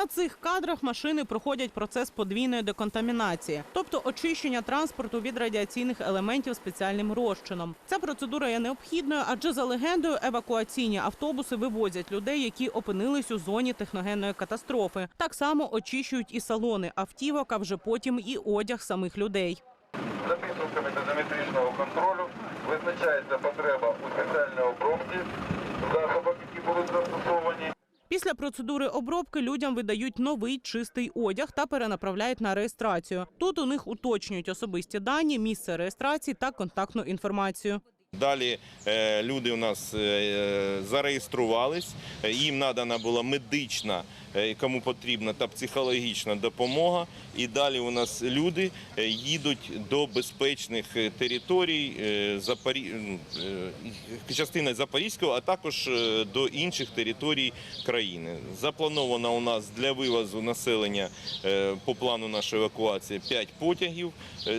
На цих кадрах машини проходять процес подвійної деконтамінації, тобто очищення транспорту від радіаційних елементів спеціальним розчином. Ця процедура є необхідною, адже за легендою евакуаційні автобуси вивозять людей, які опинились у зоні техногенної катастрофи. Так само очищують і салони автівок, а вже потім і одяг самих людей. За підсумками дозиметричного контролю визначається потреба у спеціальній обробці засобів, які будуть застосовані. Після процедури обробки людям видають новий чистий одяг та перенаправляють на реєстрацію. Тут у них уточнюють особисті дані, місце реєстрації та контактну інформацію. Далі е, люди у нас е, зареєструвались, е, їм надана була медична, кому потрібна, та психологічна допомога. І далі у нас люди їдуть до безпечних територій частини Запорізького, а також до інших територій країни. Заплановано у нас для вивозу населення по плану нашої евакуації 5 потягів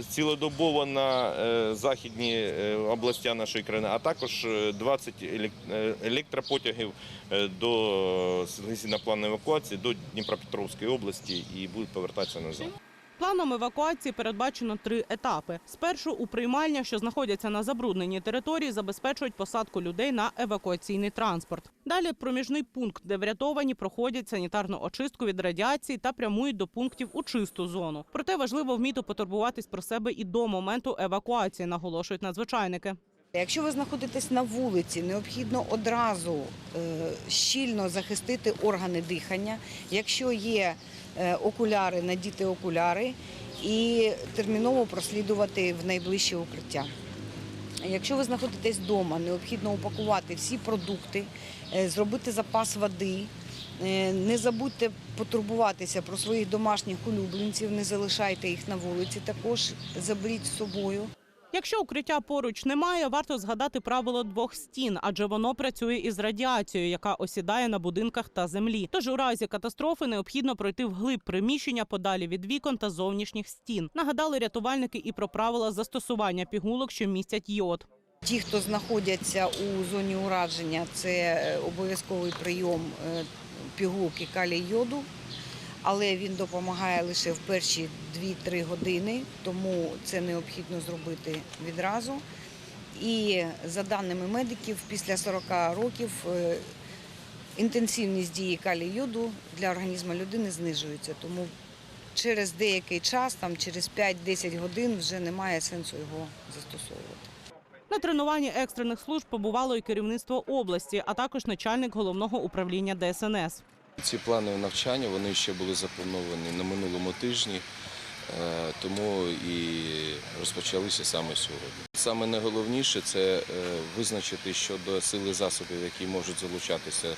цілодобово на західні областя нашої країни, а також е, 20 е, електропотягів е, до плану евакуації до Дніпропетровської області і будуть повертатися назад. Планом евакуації передбачено три етапи. Спершу у приймальнях, що знаходяться на забрудненій території, забезпечують посадку людей на евакуаційний транспорт. Далі проміжний пункт, де врятовані проходять санітарну очистку від радіації та прямують до пунктів у чисту зону. Проте важливо вміти потурбуватись про себе і до моменту евакуації, наголошують надзвичайники. Якщо ви знаходитесь на вулиці, необхідно одразу е, щільно захистити органи дихання. Якщо є е, окуляри, надіти окуляри і терміново прослідувати в найближче укриття. Якщо ви знаходитесь вдома, необхідно упакувати всі продукти, е, зробити запас води. Не забудьте потурбуватися про своїх домашніх улюбленців, не залишайте їх на вулиці. Також заберіть з собою. Якщо укриття поруч немає, варто згадати правило двох стін, адже воно працює із радіацією, яка осідає на будинках та землі. Тож у разі катастрофи необхідно пройти вглиб приміщення подалі від вікон та зовнішніх стін. Нагадали рятувальники і про правила застосування пігулок, що містять йод. Ті, хто знаходяться у зоні ураження, це е, обов'язковий прийом е, пігулки калій йоду, але він допомагає лише в перші 2-3 години, тому це необхідно зробити відразу. І за даними медиків, після 40 років е, інтенсивність дії калій йоду для організму людини знижується. Тому через деякий час, там через 5-10 годин, вже немає сенсу його застосовувати. На тренуванні екстрених служб побувало і керівництво області, а також начальник головного управління ДСНС. Ці плани навчання вони ще були заплановані на минулому тижні, е, тому і розпочалися саме сьогодні. Саме найголовніше це е, визначити щодо сили засобів, які можуть залучатися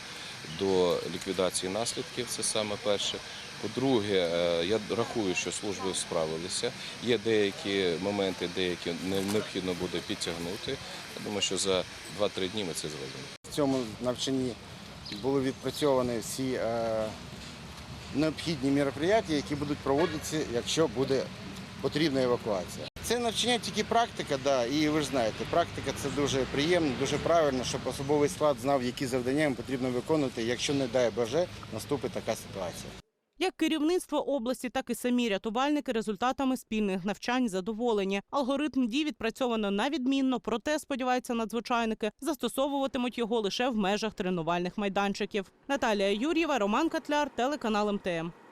до ліквідації наслідків. Це саме перше. По-друге, е, я рахую, що служби справилися. Є деякі моменти, деякі необхідно буде підтягнути. Я думаю, що за 2-3 дні ми це зробимо. В цьому навчанні були відпрацьовані всі е, необхідні мероприятия, які будуть проводитися, якщо буде потрібна евакуація. Це навчання тільки практика, да, і ви ж знаєте, практика це дуже приємно, дуже правильно, щоб особовий склад знав, які завдання їм потрібно виконувати, якщо не дай Боже, наступить така ситуація. Як керівництво області, так і самі рятувальники результатами спільних навчань задоволені. Алгоритм дій відпрацьовано на відмінно, проте сподіваються надзвичайники, застосовуватимуть його лише в межах тренувальних майданчиків. Наталія Юр'єва, Роман Котляр, телеканал МТМ.